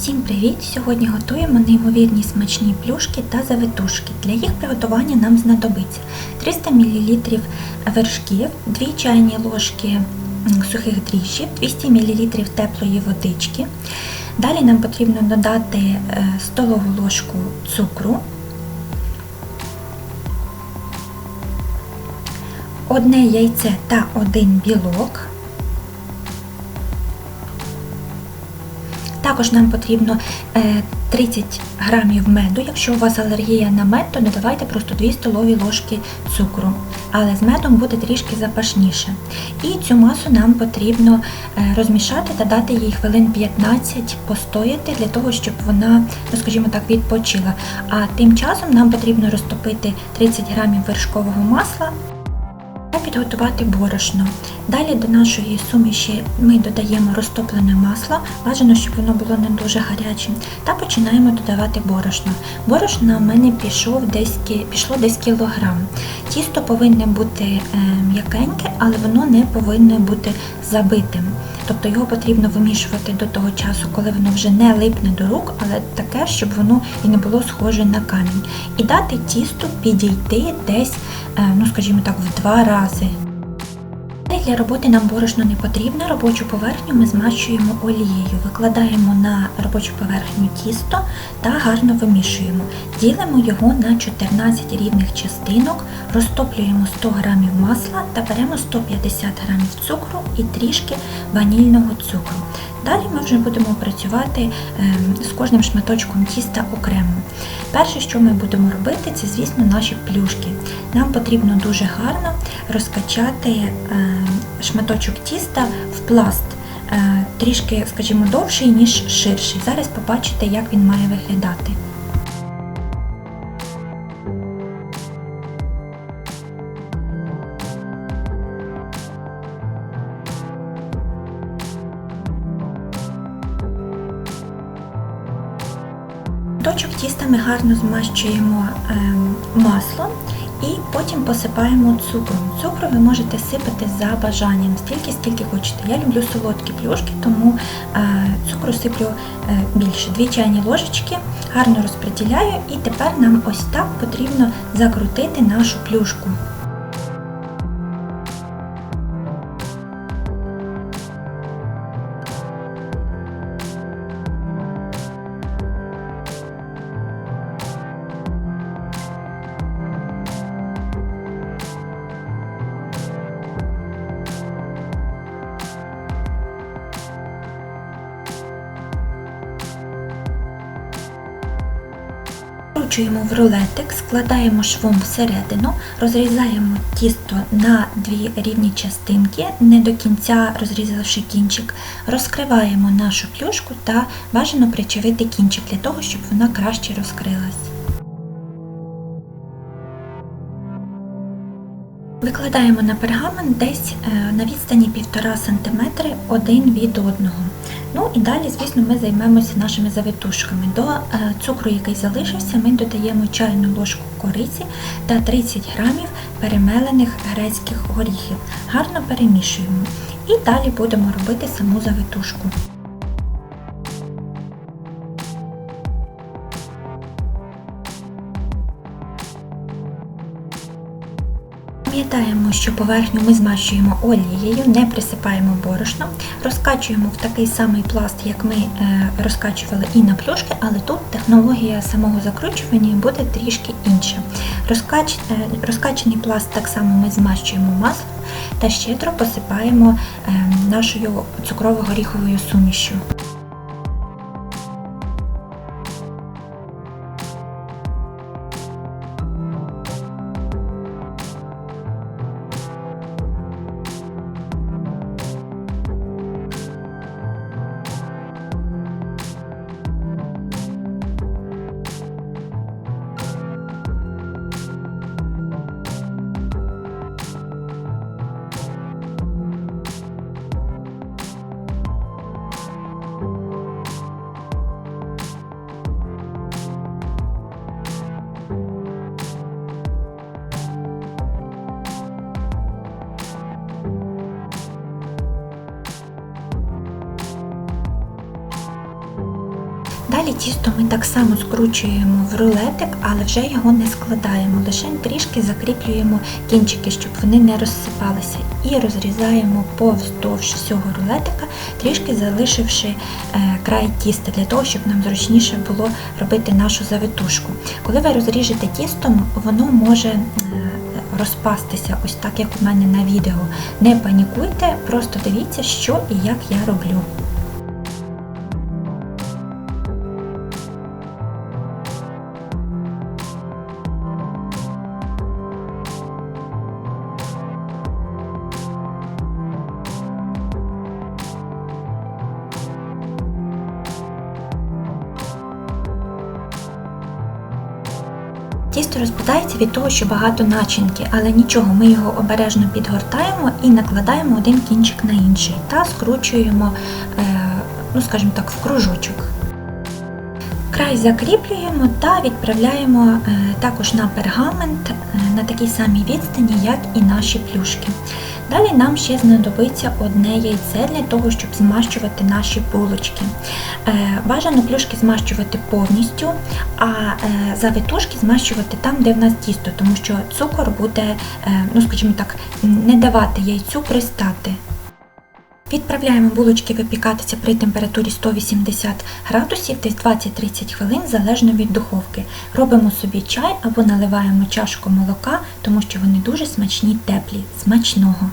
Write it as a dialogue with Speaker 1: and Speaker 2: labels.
Speaker 1: Всім привіт! Сьогодні готуємо неймовірні смачні плюшки та завитушки. Для їх приготування нам знадобиться 300 мл вершків, 2 чайні ложки сухих дріжджів, 200 мл теплої водички. Далі нам потрібно додати е, столову ложку цукру, одне яйце та один білок. Також нам потрібно е, 30 грамів меду. Якщо у вас алергія на мед, то додавайте просто 2 столові ложки цукру. Але з медом буде трішки запашніше. І цю масу нам потрібно е, розмішати та дати їй хвилин 15 постояти для того, щоб вона, ну скажімо так, відпочила. А тим часом нам потрібно розтопити 30 грамів вершкового масла підготувати борошно. Далі до нашої суміші ми додаємо розтоплене масло, бажано, щоб воно було не дуже гарячим, та починаємо додавати борошно. Борошно в мене пішов десь, пішло десь кілограм. Тісто повинне бути е, м'якеньке, але воно не повинно бути забитим. Тобто його потрібно вимішувати до того часу, коли воно вже не липне до рук, але таке, щоб воно і не було схоже на камінь. І дати тісту підійти десь, е, ну скажімо так, в два рази. Для роботи нам борошно не потрібно. Робочу поверхню ми змащуємо олією, викладаємо на робочу поверхню тісто та гарно вимішуємо. Ділимо його на 14 рівних частинок, розтоплюємо 100 г масла та беремо 150 г цукру і трішки ванільного цукру. Далі ми вже будемо працювати ем, з кожним шматочком тіста окремо. Перше, що ми будемо робити, це, звісно, наші плюшки. Нам потрібно дуже гарно розкачати ем, шматочок тіста в пласт. е, Трішки, скажімо, довший, ніж ширший. Зараз побачите, як він має виглядати. Точок тіста ми гарно змащуємо ем, маслом і потім посипаємо цукром. Цукру ви можете сипати за бажанням, стільки, скільки хочете. Я люблю солодкі плюшки, тому е, цукру сиплю е, більше. Дві чайні ложечки, гарно розподіляю, і тепер нам ось так потрібно закрутити нашу плюшку. Вкручуємо в рулетик, складаємо швом всередину, розрізаємо тісто на дві рівні частинки, не до кінця розрізавши кінчик, розкриваємо нашу плюшку та бажано причавити кінчик для того, щоб вона краще розкрилась. Викладаємо на пергамент десь е, на відстані 1,5 см один від одного. Ну і далі, звісно, ми займемося нашими завитушками. До е, цукру, який залишився, ми додаємо чайну ложку кориці та 30 грамів перемелених грецьких горіхів. Гарно перемішуємо. І далі будемо робити саму завитушку. Пам'ятаємо, що поверхню ми змащуємо олією, не присипаємо борошном, розкачуємо в такий самий пласт, як ми е, розкачували і на плюшки, але тут технологія самого закручування буде трішки інша. Розкач, е, розкачаний пласт так само ми змащуємо маслом та щедро посипаємо е, нашою цукрово-горіховою сумішю. Далі тісто ми так само скручуємо в рулетик, але вже його не складаємо, лише трішки закріплюємо кінчики, щоб вони не розсипалися. І розрізаємо повздовж всього рулетика, трішки залишивши е, край тіста, для того, щоб нам зручніше було робити нашу завитушку. Коли ви розріжете тісто, воно може е, розпастися, ось так як у мене на відео. Не панікуйте, просто дивіться, що і як я роблю. Тісто розпадається від того, що багато начинки, але нічого, ми його обережно підгортаємо і накладаємо один кінчик на інший та скручуємо, е, ну скажімо так, в кружочок. Край закріплюємо та відправляємо е, також на пергамент е, на такій самій відстані, як і наші плюшки. Далі нам ще знадобиться одне яйце для того, щоб змащувати наші булочки. Е, Бажано плюшки змащувати повністю, а завитушки змащувати там, де в нас тісто, тому що цукор буде, ну скажімо так, не давати яйцю пристати. Відправляємо булочки випікатися при температурі 180 градусів десь 20-30 хвилин залежно від духовки. Робимо собі чай або наливаємо чашку молока, тому що вони дуже смачні теплі. Смачного!